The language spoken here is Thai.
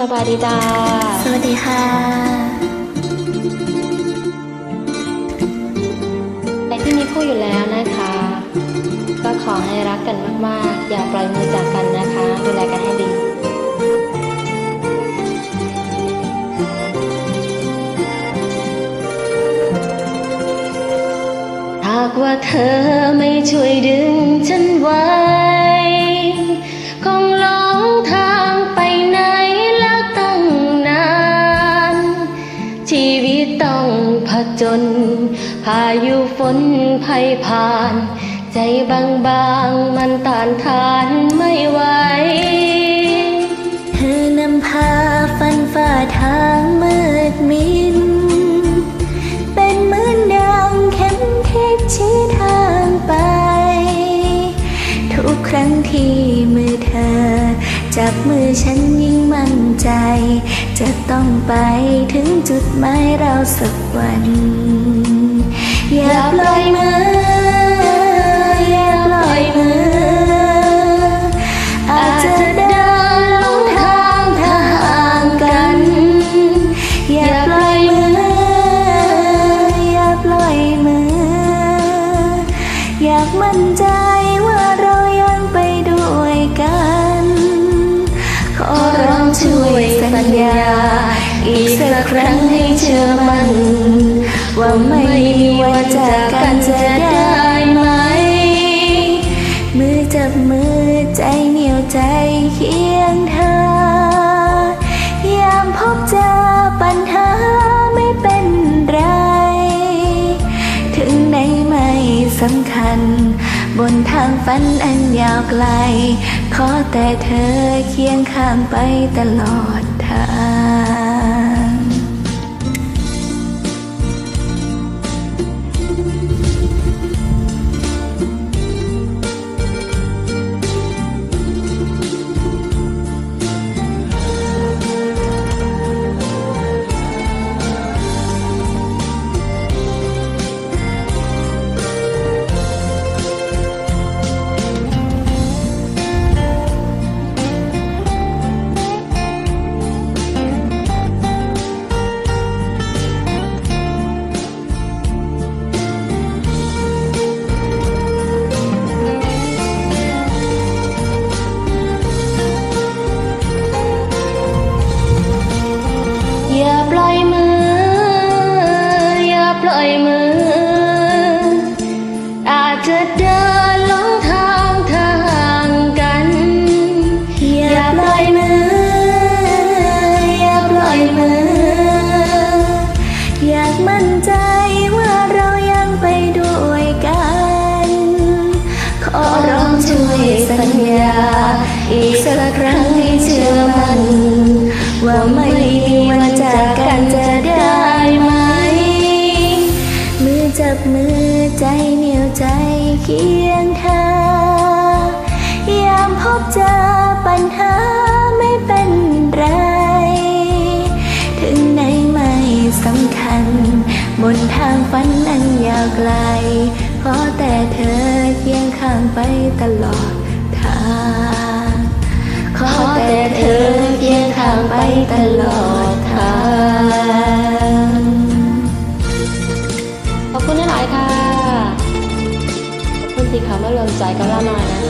สบายดีจ้า สวัสดีค่ะใครที่มีคู่อยู่แล้วนะคะ ก็ขอให้รักกันมาก ๆ อย่าปล่อยมือจากกันนะคะ ดูแลกันให้ดีหากว่าเธอไม่ช่วยดึงฉันไว้ จญพายุฝนภัยผ่าน ใจบางๆมันต้านทานไม่ไหว เธอนำพาฟันฝ่าทางมืดมิน เป็นเหมือนดังเข็มทิศชี้ทางไป ทุกครั้งที่มือเธอ จับมือฉันยิ่งมั่นใจ จะต้องไปถึงจุดหมายเราสักวัน อย่าปล่อยมือ อย่าปล่อยมือ อาจจะเดินลงทางถ้าห่างกัน อย่าปล่อยมือ อย่าปล่อยมือ อยากมั่นใจว่าเรายังไปด้วยกัน ขอร้องช่วยสัญญา อีกสักครั้งให้เชื่อมัน ว่าไม่มีวันจากกันจะได้ไหม มือจับมือใจเหนียวใจเคียงเธอยามพบเจอปัญหาไม่เป็นไร ถึงไหนไม่สำคัญ บนทางฝันอันยาวไกล ขอแต่เธอเคียงข้างไปตลอดทาง ปล่อยมือ อาจจะเดินลงทางถ้าห่างกัน อย่าปล่อยมือ อย่าปล่อยมือ อยากมั่นใจว่าเรายังไปด้วยกัน ขอร้องช่วยสัญญา อีกสักครั้งให้เชื่อมันว่าไม่ เจอปัญหาไม่เป็นไร ถึงไหนไม่สำคัญ บนทางฝันอันยาวไกล ขอแต่เธอเคียงข้างไปตลอดทาง ขอแต่เธอเคียงข้างไปตลอดทาง ขอบคุณหลายค่ะ ขอบคุณที่เขามารวมใจกับเราหน่อยนะ